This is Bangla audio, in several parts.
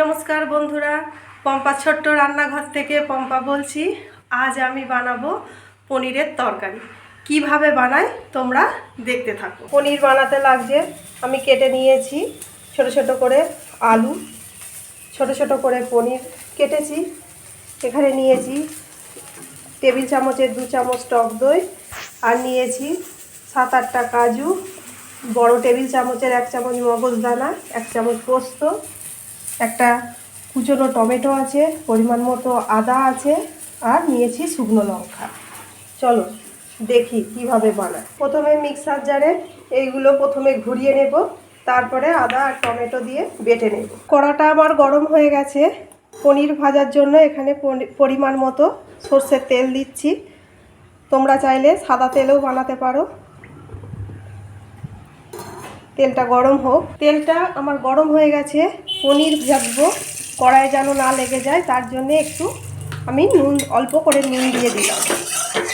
নমস্কার বন্ধুরা, পম্পা ছোট্ট রান্নাঘর থেকে পম্পা বলছি, আজ আমি বানাবো পনিরের তরকারি। কীভাবে বানাই তোমরা দেখতে থাকো। পনির বানাতে লাগছে, আমি কেটে নিয়েছি ছোট ছোট করে আলু, ছোট ছোট করে পনির কেটেছি, এখানে নিয়েছি টেবিল চামচের দু চামচ টক দই, আর নিয়েছি সাত আটটা কাজু, বড় টেবিল চামচের এক চামচ মগজ দানা এক চামচ পোস্ত একটা কুচোনো টমেটো আছে, পরিমাণ মতো আদা আছে, আর নিয়েছি শুকনো লঙ্কা। চলো, দেখি কীভাবে বানায়। প্রথমে মিক্সার জারে এইগুলো প্রথমে ঘুরিয়ে নেব, তারপরে আদা আর টমেটো দিয়ে বেটে নেব। কড়াটা আমার গরম হয়ে গেছে। পনির ভাজার জন্য এখানে পরিমাণ মতো সর্ষের তেল দিচ্ছি। তোমরা চাইলে সাদা তেলেও বানাতে পারো। তেলটা গরম হোক। তেলটা আমার গরম হয়ে গেছে। পনির ভাজবো। কড়াই যেন না লেগে যায়, তার জন্য একটু আমি নুন, অল্প করে নুন দিয়ে দিলাম।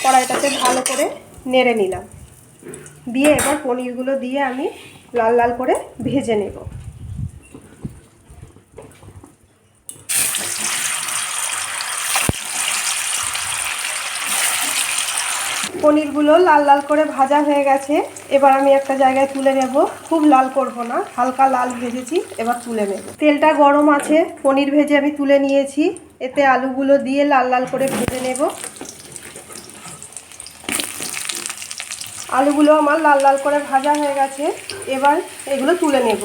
কড়াইটাতে ভালো করে নেড়ে নিলাম। দিয়ে এবার পনিরগুলো দিয়ে আমি লাল লাল করে ভেজে নেব। পনিরগুলো লাল লাল করে ভাজা হয়ে গেছে। এবার আমি একটা জায়গায় তুলে নেব। খুব লাল করব না, হালকা লাল ভেজেছি, এবার তুলে নেব। তেলটা গরম আছে, পনির ভেজে আমি তুলে নিয়েছি। এতে আলুগুলো দিয়ে লাল লাল করে ভেজে নেব। আলুগুলো আমার লাল লাল করে ভাজা হয়ে গেছে, এবার এগুলো তুলে নেব।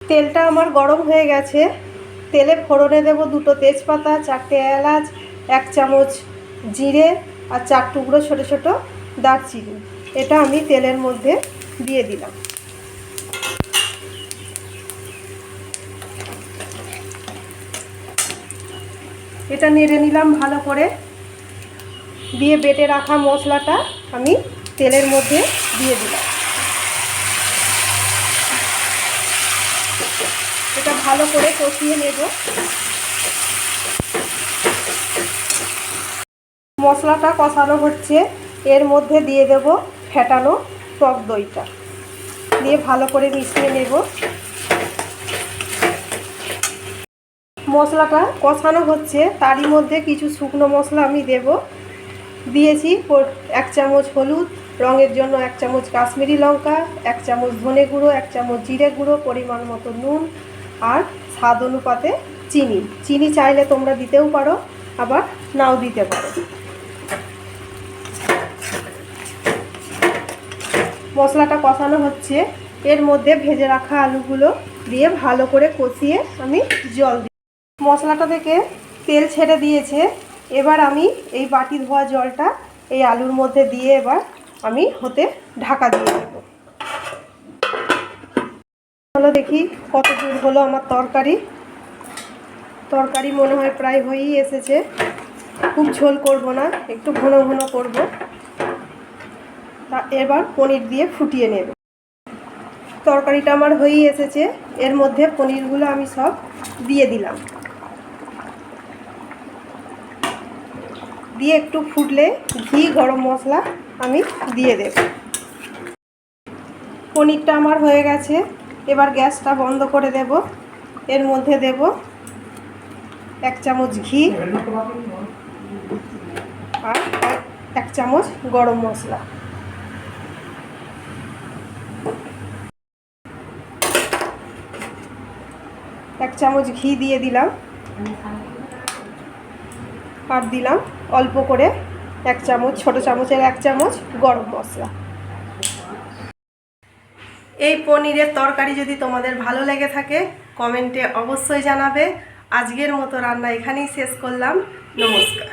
তেলটা আমার গরম হয়ে গেছে। তেলে ফোড়নে দেব দুটো তেজপাতা, চারটে এলাচ, এক চামচ জিরে আর চার টুকরো ছোটো ছোটো দারচিনি। এটা আমি তেলের মধ্যে দিয়ে দিলাম। এটা নেড়ে নিলাম ভালো করে। দিয়ে বেটে রাখা মশলাটা আমি তেলের মধ্যে দিয়ে দিলাম। এটা ভালো করে কষিয়ে নেব। মশলাটা কষানো হচ্ছে। এর মধ্যে দিয়ে দেব ফেটানো টক দইটা। দিয়ে ভালো করে মিশিয়ে নেব। মশলাটা কষানো হচ্ছে, তারই মধ্যে কিছু শুকনো মশলা আমি দেব। দিয়েছি এক চামচ হলুদ, রঙের জন্য এক চামচ কাশ্মীরি লঙ্কা, এক চামচ ধনে গুঁড়ো, এক চামচ জিরে গুঁড়ো, পরিমাণ মতো নুন আর স্বাদ অনুপাতে চিনি। চিনি চাইলে তোমরা দিতেও পারো, আবার নাও দিতে পারো। মশলাটা কষানো হচ্ছে। এর মধ্যে ভেজে রাখা আলুগুলো দিয়ে ভালো করে কষিয়ে আমি জল দিই মশলাটা থেকে তেল ছেড়ে দিয়েছে। এবার আমি এই বাটি ধোয়া জলটা এই আলুর মধ্যে দিয়ে এবার আমি হতে ঢাকা দিয়ে দেবো। হলো দেখি কত দূর হলো আমার তরকারি। তরকারি মনে হয় প্রায় হয়েই এসেছে। খুব ঝোল করব না, একটু ঘন ঘন করব। এবার পনির দিয়ে ফুটিয়ে নেব। তরকারিটা আমার হয়েই এসেছে। এর মধ্যে পনিরগুলো আমি সব দিয়ে দিলাম। দিয়ে একটু ফুটলে ঘি, গরম মশলা আমি দিয়ে দেব। পনিরটা আমার হয়ে গেছে। এবার গ্যাসটা বন্ধ করে দেব। এর মধ্যে দেব এক চামচ ঘি আর এক- চামচ গরম মশলা। এক চামচ ঘি দিয়ে দিলাম। আর দিলাম অল্প করে এক চামচ, ছোট চামচের এক চামচ গরম মশলা। এই পনিরের তরকারি যদি তোমাদের ভালো লেগে থাকে, কমেন্টে অবশ্যই জানাবে। আজকের মতো রান্না এখানেই শেষ করলাম। নমস্কার।